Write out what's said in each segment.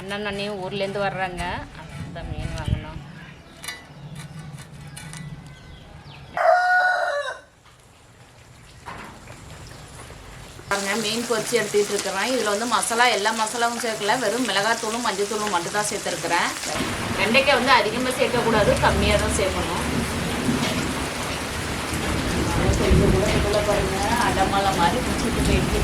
அண்ணன் அண்ணியும் ஊர்லேருந்து வர்றாங்க. அந்த மீன் வாங்கணும். பாருங்க மீன் பொரிச்சு எடுத்துகிட்டு இருக்கிறேன். இதில் வந்து மசாலா எல்லா மசாலாவும் சேர்க்கல. வெறும் மிளகாத்தூளும் மஞ்சத்தூளும் மட்டும் தான் சேர்த்துருக்குறேன். வெண்டைக்காய் வந்து அதிகமாக சேர்க்கக்கூடாது கம்மியாக தான் சேர்க்கணும். பாருங்க அடமலை மாதிரி பிடிச்சிட்டு போயிட்டு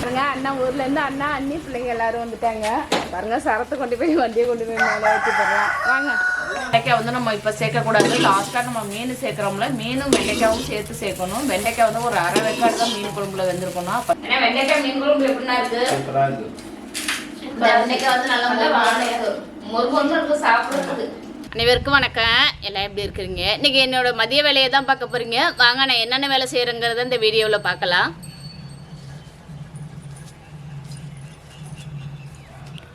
பாருங்க அண்ணா ஊர்ல இருந்து அண்ணா அண்ணி பிள்ளைங்க எல்லாரும் வந்துட்டாங்க. பாருங்க சரத்தை கொண்டு போய் வண்டியை கொண்டு போய் மேலே வச்சு போடலாம் வாங்க. வெண்டைக்காய் வந்து நம்ம இப்போ சேர்க்கக்கூடாது. லாஸ்ட்டாக நம்ம மீன் சேர்க்குறோம்ல. மீனும் வெண்டைக்காயும் சேர்த்து சேர்க்கணும். வெண்டைக்காய் வந்து ஒரு அரை வெக்காடு தான் மீன் குழம்புல வெந்திருக்கணும் அப்போ ஏன்னா வெண்டைக்காய் மீன் குழம்பு எப்படின்னா இருக்கு? சூப்பரா இருக்கு. இந்த வெண்டைக்காய் வந்து நல்லா முருகன்னு இருக்கு சாப்பிட்றதுக்கு. அனைவருக்கும் வணக்கம். எல்லாம் எப்படி இருக்கிறீங்க? இன்னைக்கு என்னோட மதிய வேலையை தான் பார்க்க போறீங்க. வாங்க நான் என்னென்ன வேலை செய்கிறேங்கிறத இந்த வீடியோவில் பார்க்கலாம்.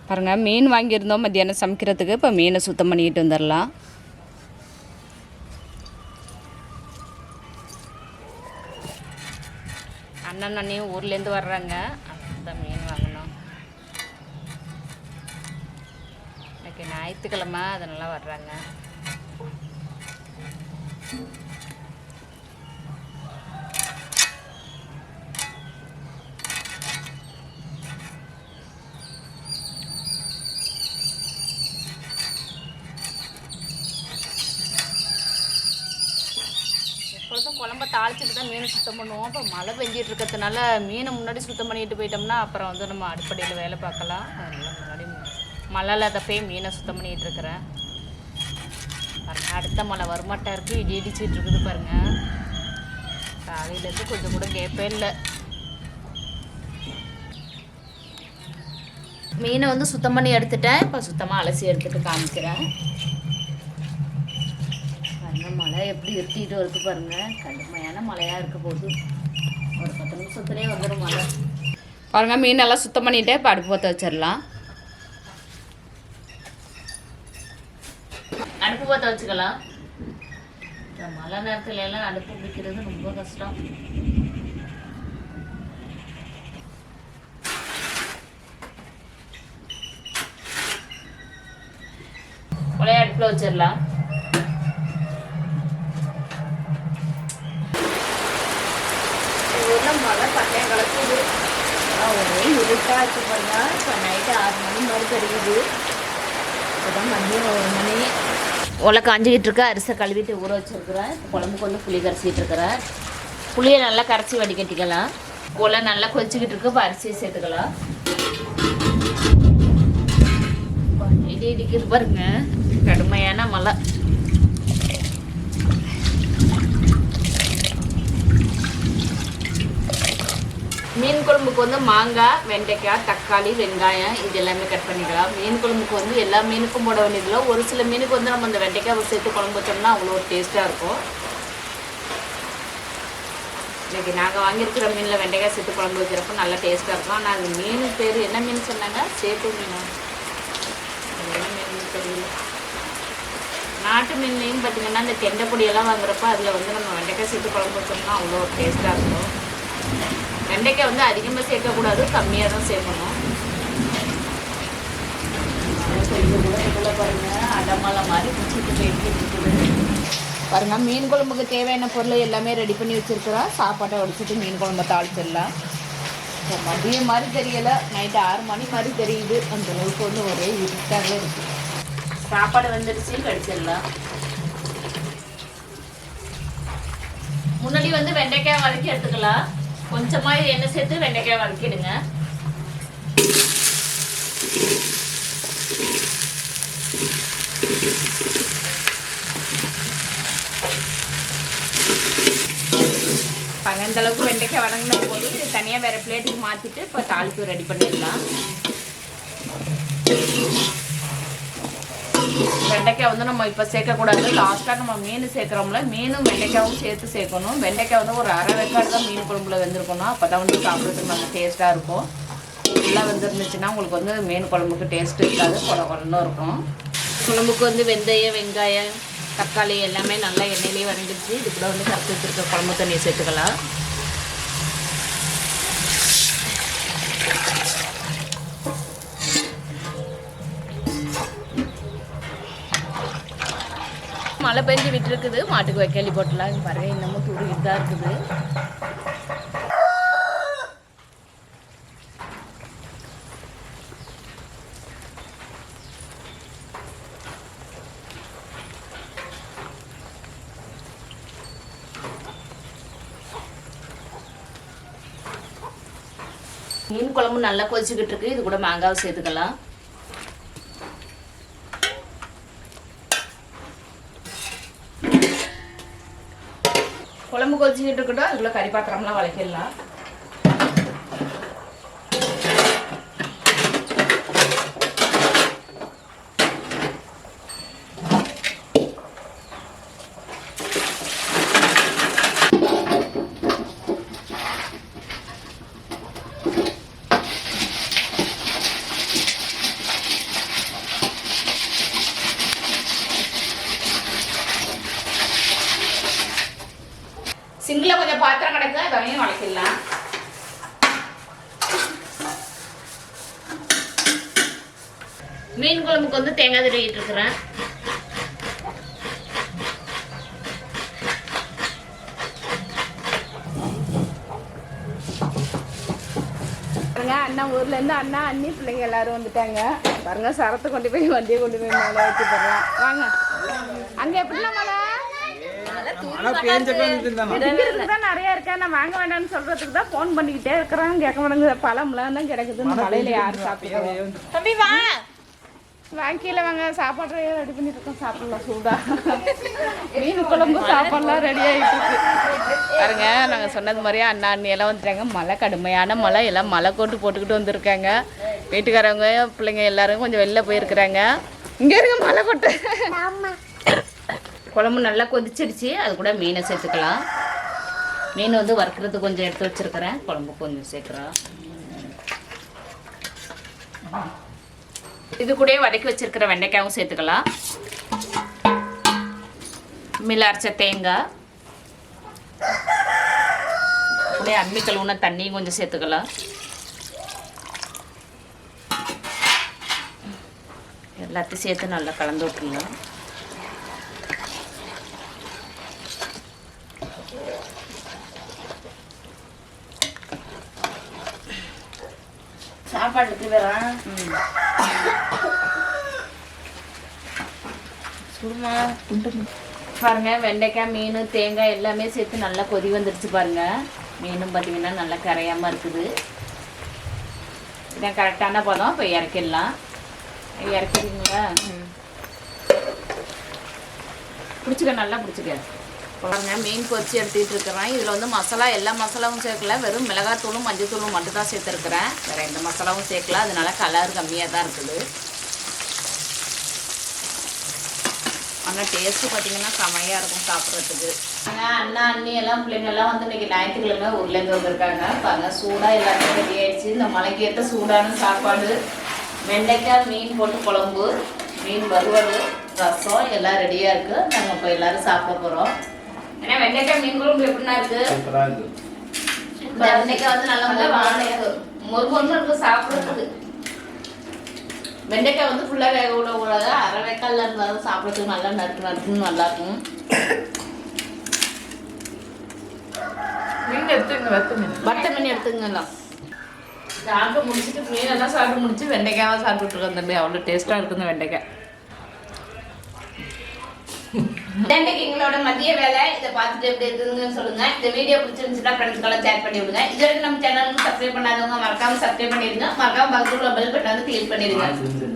பாருங்க மீன் வாங்கியிருந்தோம் மத்தியானம் சமைக்கிறதுக்கு. இப்போ மீனை சுத்தம் பண்ணிட்டு வந்துடலாம் அண்ணன் அண்ணியும் ஊர்லேருந்து வர்றாங்க. அந்த மீன் வாங்கணும் இன்னைக்கு ஞாயிற்றுக்கிழமை அதனால வர்றாங்க. எப்பொழுதும் குழம்ப தாளிச்சிட்டு தான் மீனை சுத்தம் பண்ணுவோம். இப்போ மழை பெஞ்சிட்டு இருக்கிறதுனால மீனை முன்னாடி சுத்தம் பண்ணிட்டு போயிட்டோம்னா அப்புறம் வந்து நம்ம அடிப்படையில் வேலை பார்க்கலாம். அதனால முன்னாடி மழை இல்லாத போய் மீனை சுத்தம் பண்ணிட்டு இருக்கிறேன் அடுத்த மழை வரமாட்டா இருக்கு. இடி இடிச்சிட்டு இருக்குது பாருங்க. காலையிலேருந்து கொஞ்சம் கூட கேப்பே இல்லை. மீனை வந்து சுத்தம் பண்ணி எடுத்துட்டேன். இப்போ சுத்தமாக அலசி எடுத்துட்டு காமிக்கிறேன். பாருங்க மழை எப்படி இருட்டிட்டு வருது பாருங்க. கடுமையான மழையாக இருக்க போகுது. ஒரு பத்து நிமிஷத்துலேயே வந்துடும் மழை. பாருங்க மீன் சுத்தம் பண்ணிட்டு இப்போ அடுப்பு பற்ற வச்சிடலாம். அடுப்பு பற்ற வச்சுக்கலாம் இந்த மழை நேரத்துல எல்லாம் அடுப்பு பிடிக்கிறது ரொம்ப கஷ்டம். உலைய அடுப்பில் வச்சிடலாம். மழை பட்டையம் கலக்குது. ஒரே இருட்டா இருக்கு பாருங்க. இப்போ நைட்டு ஆறு மணி மாதிரி தெரியுது. இப்போதான் மதியம் ஒரு மணி. உலை காஞ்சிக்கிட்டு இருக்க அரிசை கழுவிட்டு ஊற வச்சுருக்குறேன். குழம்புக்கு வந்து புளி கரைச்சிக்கிட்டு இருக்கிறேன். புளியை நல்லா கரைச்சி வடிகட்டிக்கலாம். உலை நல்லா கொதிச்சுக்கிட்டு இருக்கு இப்போ அரிசியை சேர்த்துக்கலாம். இடி இடிக்கிறது பாருங்க. கடுமையான மழை. மீன் குழம்புக்கு வந்து மாங்காய் வெண்டைக்காய் தக்காளி வெங்காயம் இது எல்லாமே கட் பண்ணிக்கலாம். மீன் குழம்புக்கு வந்து எல்லா மீனுக்கும் போட வேண்டியதில்லை. ஒரு சில மீனுக்கு வந்து நம்ம அந்த வெண்டைக்காய் சேர்த்து குழம்பு வச்சோம்னா அவ்வளோ டேஸ்ட்டாக இருக்கும். இன்றைக்கி நாங்கள் வாங்கியிருக்கிற மீனில் வெண்டைக்காய் சேர்த்து குழம்பு வைக்கிறப்ப நல்லா டேஸ்ட்டாக இருக்கும். ஆனால் அந்த மீன் பேர் என்ன மீன் சொன்னாங்க? சேப்பு மீனா? என்ன மீன் தெரியல. நாட்டு மீன்லையும் பார்த்தீங்கன்னா இந்த கெண்டை பொடியெல்லாம் வாங்குறப்ப அதில் வந்து நம்ம வெண்டைக்காய் சேர்த்து குழம்பு வச்சோம்னா அவ்வளோ டேஸ்ட்டாக இருக்கும். வெண்டைக்காய் வந்து அதிகமாக சேர்க்கக்கூடாது கம்மியாக தான் சேர்க்கணும். பாருங்க அடமலை மாதிரி பிடிச்சிட்டு போயிட்டு பாருங்கள் மீன் குழம்புக்கு தேவையான பொருளை எல்லாமே ரெடி பண்ணி வச்சிருக்கிறோம் சாப்பாட்டை உடைச்சிட்டு மீன் குழம்பை தாளிச்சிடலாம். இப்போ மதியம் மாதிரி தெரியலை. நைட்டு ஆறு மணி மாதிரி தெரியுது. அந்த அளவுக்கு வந்து ஒரே இருட்டாகவே இருக்கு. சாப்பாடு வந்துடுச்சு கடிச்சிடலாம். முன்னாடி வந்து வெண்டைக்காய் வதக்கி எடுத்துக்கலாம். கொஞ்சமா எண்ணெய் சேர்த்து வெண்டைக்காய் வதக்கிடுங்க. பன்னெண்டு அளவுக்கு வெண்டைக்காய் வதங்கின போது இது தனியாக வேறு பிளேட்டுக்கு மாற்றிட்டு இப்போ தாளிப்பு ரெடி பண்ணிடலாம். வெண்டைக்காய் வந்து நம்ம இப்போ சேர்க்கக்கூடாது. லாஸ்ட்டாக நம்ம மீன் சேர்க்குறோம்ல மீனும் வெண்டைக்காயும் சேர்த்து சேர்க்கணும். வெண்டைக்காய் வந்து ஒரு அரை வெக்காடு தான் மீன் குழம்புல வெந்திருக்கணும் அப்போ தான் வந்து சாப்பிட்றதுக்கு நல்லா டேஸ்ட்டாக இருக்கும். ஃபுல்லாக வெந்திருந்துச்சுன்னா உங்களுக்கு வந்து மீன் குழம்புக்கு டேஸ்ட் இருக்காது குழ குழம்பும் இருக்கும். குழம்புக்கு வந்து வெந்தயம் வெங்காயம் தக்காளி எல்லாமே நல்லா எண்ணெயிலேயே வரைஞ்சிருச்சு இது கூட வந்து கரைச்சி வச்சுருக்க குழம்பு தண்ணியை சேர்த்துக்கலாம். மழை பெஞ்சு விட்டுருக்குது. மாட்டுக்கு வைக்கலி போட்டலாம் பாருங்க. இன்னமும் தூரிக்கிட்டு தான் இருக்குது. மீன் குழம்பு நல்லா கொதிச்சுக்கிட்டு இருக்கு. இது கூட மாங்காவை சேர்த்துக்கலாம். குழம்பு கொதிச்சுக்கிட்டு இருக்கட்டும் அதுக்குள்ள கறி பாத்திரம்லாம் வளைக்கிடலாம் சிங்கில் கொஞ்சம் பாத்திரம் கிடக்கு அதையும் வளைக்கலாம் மீன் குழம்புக்கு வந்து தேங்காய் திருவிட்டு இருக்கிறேன் பாருங்க அண்ணா ஊர்ல இருந்து அண்ணா அண்ணி பிள்ளைங்க எல்லாரும் வந்துட்டாங்க. பாருங்க சரத்தை கொண்டு போய் வண்டியை கொண்டு போய் மேலே வச்சு போடலாம் வாங்க. அங்க எப்படிலாம் மழை? நிறைய இருக்கா. நான் வாங்க வேண்டாம்னு சொல்றதுக்கு தான் ஃபோன் பண்ணிக்கிட்டே இருக்கிறேன் கேட்க மாட்டேங்குது. பழம்லாம் தான் கிடக்குது மழையில யார் சாப்பிடுவோம் தம்பி வா. வாங்க கீழே வாங்க. சாப்பாடு ரெடி பண்ணிட்டு இருக்கோம் சாப்பிடலாம் சூடா. மீன் குழம்பு சாப்பாடுலாம் ரெடி ஆகிட்டு இருக்கு. பாருங்க நாங்கள் சொன்னது மாதிரியே அண்ணா அண்ணி எல்லாம் வந்துட்டாங்க. மழை கடுமையான மழை. எல்லாம் மழை கோட்டு போட்டுக்கிட்டு வந்திருக்காங்க. வீட்டுக்காரவங்க பிள்ளைங்க எல்லாரும் கொஞ்சம் வெளில போயிருக்கிறாங்க. இங்கே இருங்க மழை கொட்டு. குழம்பு நல்லா கொதிச்சிருச்சு. அது கூட மீனை சேர்த்துக்கலாம். மீன் வந்து வறுக்கிறது கொஞ்சம் எடுத்து வச்சிருக்கிறேன். குழம்பு கொஞ்சம் சேர்க்குறோம் இது கூடயே வதக்கி வச்சிருக்கிற வெண்டைக்காயும் சேர்த்துக்கலாம். மில்ல அரைச்ச தேங்காய். அப்படியே அம்மி கழுவுன தண்ணியும் கொஞ்சம் சேர்த்துக்கலாம். எல்லாத்தையும் சேர்த்து நல்லா கலந்து விட்டுருங்க சாப்பாடு எடுத்து வரேன் சுடுமா பாருங்க வெண்டைக்காய் மீன் தேங்காய் எல்லாமே சேர்த்து நல்லா கொதி வந்துருச்சு பாருங்க. மீனும் பார்த்தீங்கன்னா நல்லா கரையாம இருக்குது. இதான் கரெக்டான பதம். இப்போ இறக்கிடலாம். இறக்கிடுங்களா பிடிச்சிக்க நல்லா பிடிச்சிக்க. பாருங்க மீன் பொரிச்சு எடுத்துகிட்டு இருக்கிறேன். இதில் வந்து மசாலா எல்லா மசாலாவும் சேர்க்கல. வெறும் மிளகாத்தூளும் மஞ்சத்தூளும் மட்டும் தான் சேர்த்துருக்குறேன். வேறு எந்த மசாலாவும் சேர்க்கல. அதனால கலர் கம்மியாக தான் இருக்குது. ஆனால் டேஸ்ட்டு பார்த்தீங்கன்னா செமையாக இருக்கும் சாப்பிட்றதுக்கு. ஆனால் அண்ணா அண்ணி எல்லாம் பிள்ளைங்கள்லாம் வந்து இன்றைக்கி ஞாயிற்றுக்கிழமை ஊர்லேருந்து வந்திருக்காங்க. பாருங்க சூடாக எல்லாமே ரெடி ஆயிடுச்சு. இந்த மலைக்கு ஏற்ற சூடான சாப்பாடு. வெண்டைக்காய் மீன் போட்டு குழம்பு மீன் வறுவல் ரசம் எல்லாம் ரெடியாக இருக்குது நாங்கள் இப்போ எல்லோரும் சாப்பிட போகிறோம் ஏன்னா வெண்டைக்காய் மீன் குழம்பு எப்படின்னா சூப்பரா இருக்கு. இந்த வெண்டைக்காய் வந்து நல்லா வந்து வாழையாக மொறு மொறுன்னு இருக்கும் சாப்பிட்றதுக்கு வெண்டைக்காய் வந்து ஃபுல்லாக வேக விடக்கூடாது. அரை வேக்காலில் இருந்தாலும் சாப்பிட்றதுக்கு நல்லா நறுக்கு நறுக்குன்னு நல்லா இருக்கும். மீன் எடுத்துங்க வெத்த மீன். வட்ட மீன் எடுத்துங்கலாம் சாப்பிட்டு முடிச்சுட்டு மீனெல்லாம் சாப்பிட்டு முடிச்சு வெண்டைக்காவை சாப்பிட்டுட்டு இருக்கோம் தம்பி. அவ்வளோ டேஸ்ட்டாக இருக்குது இந்த வெண்டைக்காய். எங்களோட மதிய வேலை இதை பார்த்துட்டு எப்படி இருக்குதுன்னு சொல்லுங்க. இந்த வீடியோ பிடிச்சிருந்துச்சுன்னா ஃப்ரெண்ட்ஸ்க்கெல்லாம் ஷேர் பண்ணி விடுங்க. இது வரைக்கும் நம்ம சேனலுக்கு சப்ஸ்கிரைப் பண்ணாதவங்க மறக்காம சப்ஸ்கிரைப் பண்ணிடுங்க. மறக்காம பக்கத்துல பெல் பட்டன் வந்து கிளிக் பண்ணிடுங்க.